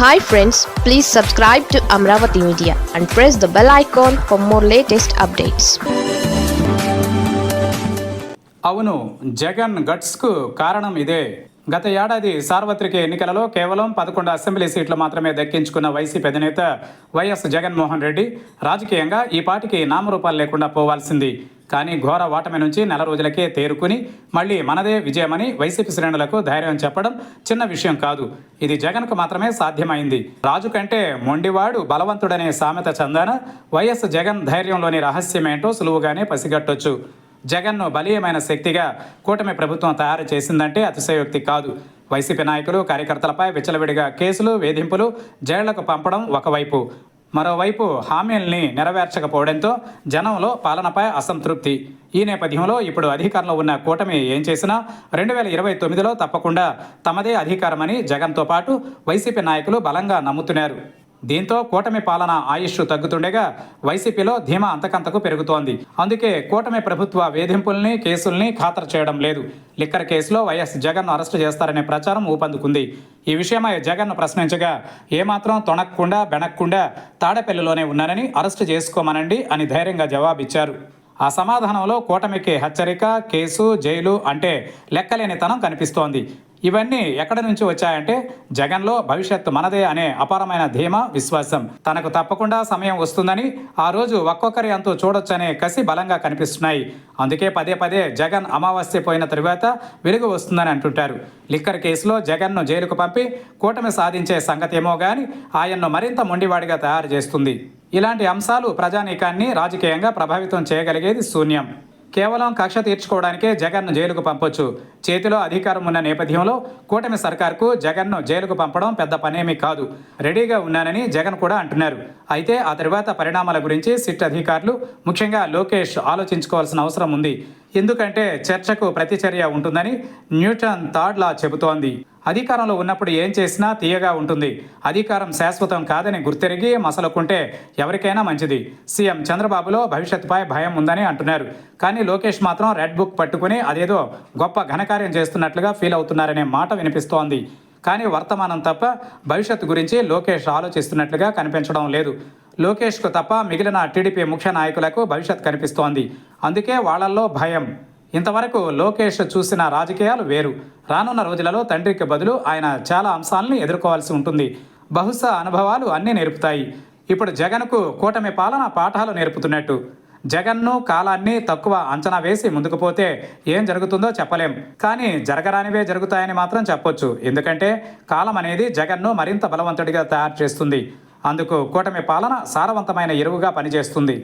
Hi friends please subscribe to Amaravati media and press the bell icon for more latest updates అవును జగన్ గట్స్కు కారణం ఇదే. గత ఏడాది సార్వత్రిక ఎన్నికలలో కేవలం పదకొండు అసెంబ్లీ సీట్లు మాత్రమే దక్కించుకున్న వైసీపీ అధినేత వైఎస్ జగన్మోహన్ రెడ్డి రాజకీయంగా ఈ పాటికి నామరూపాలు లేకుండా పోవాల్సింది. కానీ ఘోర ఓటమి నుంచి నెల రోజులకే తేరుకుని మళ్ళీ మనదే విజయమని వైసీపీ శ్రేణులకు ధైర్యం చెప్పడం చిన్న విషయం కాదు. ఇది జగన్కు మాత్రమే సాధ్యమైంది. రాజు కంటే మొండివాడు బలవంతుడనే సామెత చందాన వైఎస్ జగన్ ధైర్యంలోని రహస్యమేంటో సులువుగానే పసిగట్టొచ్చు. జగన్ను బలీయమైన శక్తిగా కూటమి ప్రభుత్వం తయారు చేసిందంటే అతిశయోక్తి కాదు. వైసీపీ నాయకులు కార్యకర్తలపై విచ్చలవిడిగా కేసులు వేధింపులు జైళ్ళకు పంపడం ఒకవైపు. మరోవైపు హామీల్ని నెరవేర్చకపోవడంతో జనంలో పాలనపై అసంతృప్తి. ఈ నేపథ్యంలో ఇప్పుడు అధికారంలో ఉన్న కూటమి ఏం చేసినా రెండు వేల ఇరవై తొమ్మిదిలో తప్పకుండా తమదే అధికారమని జగన్తో పాటు వైసీపీ నాయకులు బలంగా నమ్ముతున్నారు. దీంతో కూటమి పాలన ఆయుష్ తగ్గుతుండగా వైసీపీలో ధీమా అంతకంతకు పెరుగుతోంది. అందుకే కూటమి ప్రభుత్వ వేధింపుల్ని కేసుల్ని ఖాతరు చేయడం లేదు. లిక్కర్ కేసులో వైఎస్ జగన్ను అరెస్టు చేస్తారనే ప్రచారం ఊపందుకుంది. ఈ విషయమై జగన్ను ప్రశ్నించగా ఏమాత్రం తొణక్కుండా బెనక్కుండా తాడేపల్లిలోనే ఉన్నానని అరెస్టు చేసుకోమనండి అని ధైర్యంగా జవాబిచ్చారు. ఆ సమాధానంలో కూటమికి హెచ్చరిక కేసు జైలు అంటే లెక్కలేనితనం కనిపిస్తోంది. ఇవన్నీ ఎక్కడి నుంచి వచ్చాయంటే జగన్లో భవిష్యత్తు మనదే అనే అపారమైన ధీమా విశ్వాసం. తనకు తప్పకుండా సమయం వస్తుందని ఆ రోజు ఒక్కొక్కరి అంతు చూడొచ్చనే కసి బలంగా కనిపిస్తున్నాయి. అందుకే పదే పదే జగన్ అమావాస్య పోయిన తరువాత వెలుగు వస్తుందని అంటుంటారు. లిక్కర్ కేసులో జగన్ను జైలుకు పంపి కూటమి సాధించే సంగతేమో గాని ఆయన్ను మరింత మొండివాడిగా తయారు చేస్తుంది. ఇలాంటి అంశాలు ప్రజానీకాన్ని రాజకీయంగా ప్రభావితం చేయగలిగేది శూన్యం. కేవలం కక్ష తీర్చుకోవడానికే జగన్ను జైలుకు పంపొచ్చు. చేతిలో అధికారం ఉన్న నేపథ్యంలో కూటమి సర్కార్కు జగన్ను జైలుకు పంపడం పెద్ద పనేమీ కాదు. రెడీగా ఉన్నానని జగన్ కూడా అంటున్నారు. అయితే ఆ తర్వాత పరిణామాల గురించి సిట్ అధికారులు ముఖ్యంగా లోకేష్ ఆలోచించుకోవాల్సిన అవసరం ఉంది. ఎందుకంటే చర్చకు ప్రతిచర్య ఉంటుందని న్యూటన్ థర్డ్ లా చెబుతోంది. అధికారంలో ఉన్నప్పుడు ఏం చేసినా తీయగా ఉంటుంది. అధికారం శాశ్వతం కాదని గుర్తెరిగి మసలుకుంటే ఎవరికైనా మంచిది. సీఎం చంద్రబాబులో భవిష్యత్తుపై భయం ఉందని అంటున్నారు. కానీ లోకేష్ మాత్రం రెడ్ బుక్ పట్టుకుని అదేదో గొప్ప ఘనకార్యం చేస్తున్నట్లుగా ఫీల్ అవుతున్నారనే మాట వినిపిస్తోంది. కానీ వర్తమానం తప్ప భవిష్యత్తు గురించి లోకేష్ ఆలోచిస్తున్నట్లుగా కనిపించడం లేదు. లోకేష్కు తప్ప మిగిలిన టీడీపీ ముఖ్య నాయకులకు భవిష్యత్ కనిపిస్తోంది. అందుకే వాళ్ళల్లో భయం. ఇంతవరకు లోకేష్ చూసిన రాజకీయాలు వేరు. రానున్న రోజులలో తండ్రికి బదులు ఆయన చాలా అంశాలని ఎదుర్కోవాల్సి ఉంటుంది. బహుశా అనుభవాలు అన్నీ నేర్పుతాయి. ఇప్పుడు జగన్కు కూటమి పాలన పాఠాలు నేర్పుతున్నట్టు. జగన్ను కాలాన్ని తక్కువ అంచనా వేసి ముందుకు పోతే ఏం జరుగుతుందో చెప్పలేం. కానీ జరగరానివే జరుగుతాయని మాత్రం చెప్పొచ్చు. ఎందుకంటే కాలం అనేది జగన్ను మరింత బలవంతుడిగా తయారు చేస్తుంది. అందుకు కూటమి పాలన సారవంతమైన ఎరువుగా పనిచేస్తుంది.